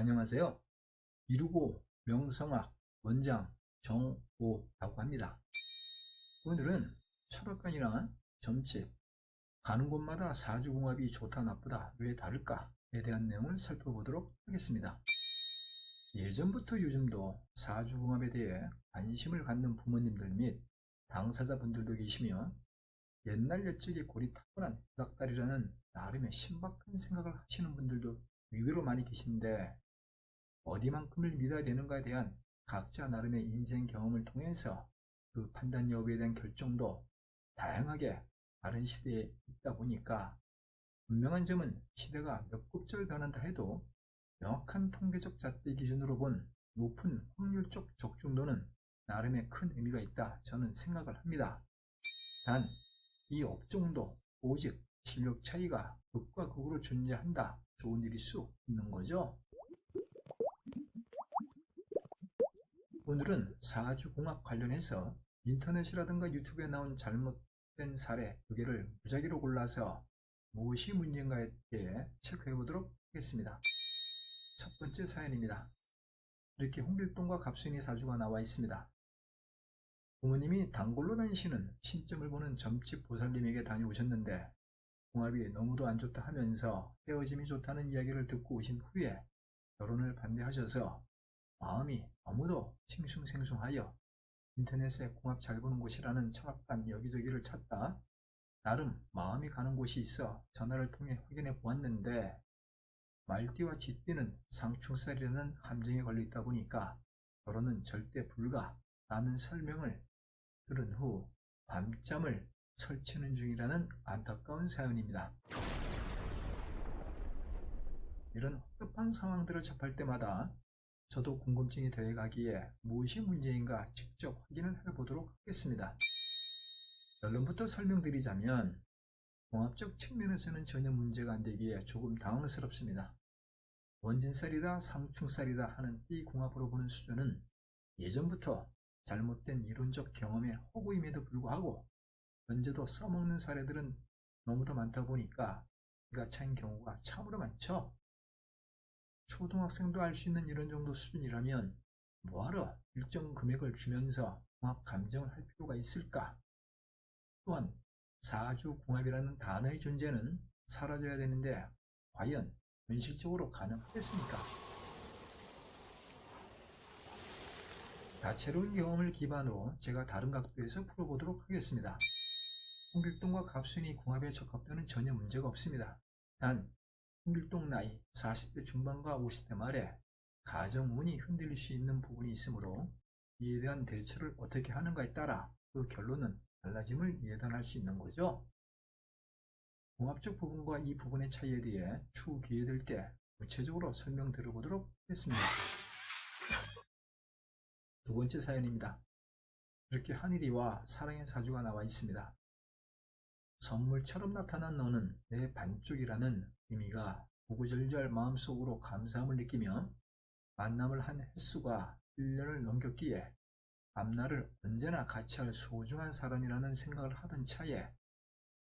안녕하세요. 이루고 명성학 원장 정오라고 합니다. 오늘은 철학관이나 점집, 가는 곳마다 사주궁합이 좋다 나쁘다 왜 다를까에 대한 내용을 살펴보도록 하겠습니다. 예전부터 요즘도 사주궁합에 대해 관심을 갖는 부모님들 및 당사자분들도 계시며 옛날 옛적의 골이 타고난 구닥다리라는 나름의 신박한 생각을 하시는 분들도 의외로 많이 계신데 어디만큼을 믿어야 되는가에 대한 각자 나름의 인생 경험을 통해서 그 판단 여부에 대한 결정도 다양하게 다른 시대에 있다 보니까 분명한 점은 시대가 몇 곱절 변한다 해도 명확한 통계적 잣대 기준으로 본 높은 확률적 적중도는 나름의 큰 의미가 있다 저는 생각을 합니다. 단 이 업종도 오직 실력 차이가 극과 극으로 존재한다 좋은 일일 수 있는 거죠. 오늘은 사주공학 관련해서 인터넷이라든가 유튜브에 나온 잘못된 사례 두 개를 무작위로 골라서 무엇이 문제인가에 대해 체크해 보도록 하겠습니다. 첫 번째 사연입니다. 이렇게 홍길동과 갑순이 사주가 나와 있습니다. 부모님이 단골로 다니시는 신점을 보는 점집 보살님에게 다녀오셨는데 궁합이 너무도 안 좋다 하면서 헤어짐이 좋다는 이야기를 듣고 오신 후에 결혼을 반대하셔서 마음이 너무도 싱숭생숭하여 인터넷에 궁합 잘 보는 곳이라는 철학관 여기저기를 찾다 나름 마음이 가는 곳이 있어 전화를 통해 확인해 보았는데 말띠와 쥐띠는 상충살이라는 함정에 걸려 있다 보니까 결혼은 절대 불가 라는 설명을 들은 후 밤잠을 설치는 중이라는 안타까운 사연입니다. 이런 섭섭한 상황들을 접할 때마다 저도 궁금증이 되어가기에 무엇이 문제인가 직접 확인을 해보도록 하겠습니다. 결론부터 설명드리자면 공합적 측면에서는 전혀 문제가 안 되기에 조금 당황스럽습니다. 원진살이다 상충살이다 하는 이 궁합으로 보는 수준은 예전부터 잘못된 이론적 경험의 허구임에도 불구하고 현재도 써먹는 사례들은 너무도 많다 보니까 이가 차인 경우가 참으로 많죠. 초등학생도 알 수 있는 이런 정도 수준이라면 뭐하러 일정 금액을 주면서 궁합 감정을 할 필요가 있을까? 또한 사주 궁합이라는 단어의 존재는 사라져야 되는데 과연 현실적으로 가능하겠습니까? 다채로운 경험을 기반으로 제가 다른 각도에서 풀어보도록 하겠습니다. 홍길동과 갑순이 궁합에 적합도는 전혀 문제가 없습니다. 단 홍길동 나이 40대 중반과 50대 말에 가정운이 흔들릴 수 있는 부분이 있으므로 이에 대한 대처를 어떻게 하는가에 따라 그 결론은 달라짐을 예단할 수 있는 거죠. 공합적 부분과 이 부분의 차이에 대해 추후 기회 될 때 구체적으로 설명 들어보도록 하겠습니다. 두 번째 사연입니다. 이렇게 하늘이와 사랑의 사주가 나와 있습니다. 선물처럼 나타난 너는 내 반쪽이라는 의미가 구구절절 마음속으로 감사함을 느끼며 만남을 한 횟수가 1년을 넘겼기에 앞날을 언제나 같이 할 소중한 사람이라는 생각을 하던 차에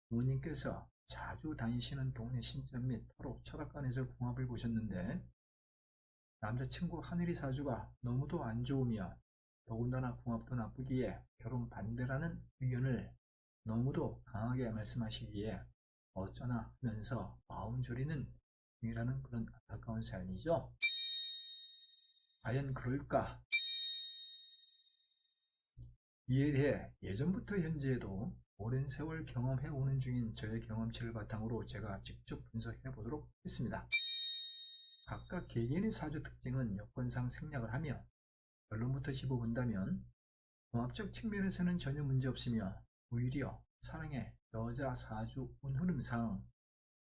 부모님께서 자주 다니시는 동네 신점 및 바로 철학관에서 궁합을 보셨는데 남자친구 하늘이 사주가 너무도 안 좋으며 더군다나 궁합도 나쁘기에 결혼 반대라는 의견을 너무도 강하게 말씀하시기에 어쩌나 하면서 마음 졸이는 중이라는 그런 안타까운 사연이죠. 과연 그럴까? 이에 대해 예전부터 현재에도 오랜 세월 경험해 오는 중인 저의 경험치를 바탕으로 제가 직접 분석해 보도록 했습니다. 각각 개개인의 사주 특징은 여건상 생략을 하며 결론부터 짚어본다면 종합적 측면에서는 전혀 문제없으며 오히려 사랑의 여자 사주 운 흐름상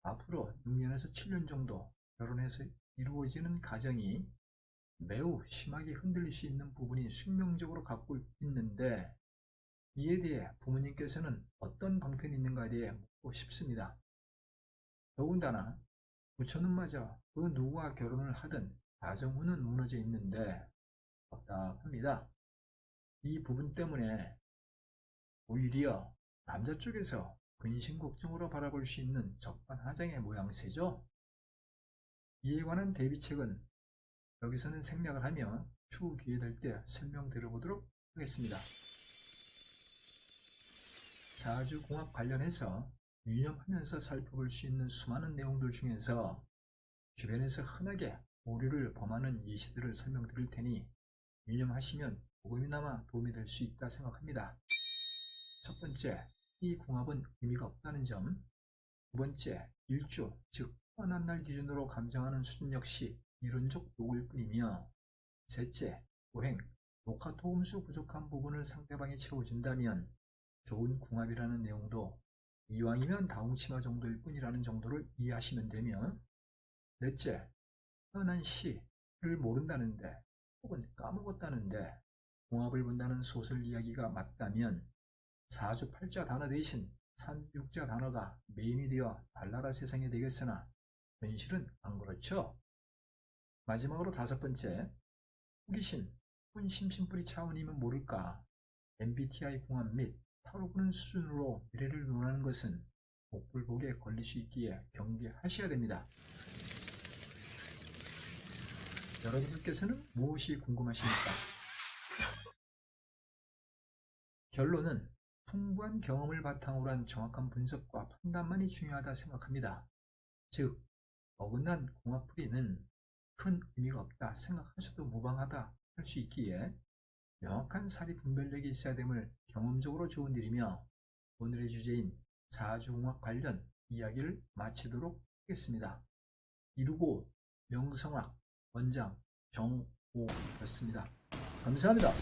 앞으로 6년에서 7년 정도 결혼해서 이루어지는 가정이 매우 심하게 흔들릴 수 있는 부분이 숙명적으로 갖고 있는데 이에 대해 부모님께서는 어떤 방편이 있는가에 대해 묻고 싶습니다. 더군다나 부처는마저 그 누구와 결혼을 하든 가정운은 무너져 있는데 답답합니다. 이 부분 때문에 오히려 남자 쪽에서 근심 걱정으로 바라볼 수 있는 적반하장의 모양새죠. 이에 관한 대비책은 여기서는 생략을 하며 추후 기회 될 때 설명 드려보도록 하겠습니다. 사주공학 관련해서 유념하면서 살펴볼 수 있는 수많은 내용들 중에서 주변에서 흔하게 오류를 범하는 예시들을 설명드릴 테니 유념하시면 조금이나마 도움이 될 수 있다 생각합니다. 첫 번째, 이 궁합은 의미가 없다는 점. 두 번째, 일조, 즉 뻔한 날 기준으로 감정하는 수준 역시 이론적 도구일 뿐이며 셋째, 보행, 녹화 도움수 부족한 부분을 상대방이 채워준다면 좋은 궁합이라는 내용도 이왕이면 다홍치마 정도일 뿐이라는 정도를 이해하시면 되며 넷째, 흔한 시를 모른다는데 혹은 까먹었다는데 궁합을 본다는 소설 이야기가 맞다면 사주 팔자 단어 대신 삼육자 단어가 메인이 되어 달나라 세상이 되겠으나 현실은 안 그렇죠. 마지막으로 다섯 번째, 호기심, 혹은 심심풀이 차원이면 모를까 MBTI 궁합 및 타로 보는 수준으로 미래를 논하는 것은 복불복에 걸릴 수 있기에 경계하셔야 됩니다. 여러분들께서는 무엇이 궁금하십니까? 결론은 풍부한 경험을 바탕으로 한 정확한 분석과 판단만이 중요하다 생각합니다. 즉, 어긋난 궁합풀이는 큰 의미가 없다 생각하셔도 무방하다 할 수 있기에 명확한 사리 분별력이 있어야 됨을 경험적으로 좋은 일이며 오늘의 주제인 사주공학 관련 이야기를 마치도록 하겠습니다. 이루고 명성학 원장 정오였습니다. 감사합니다.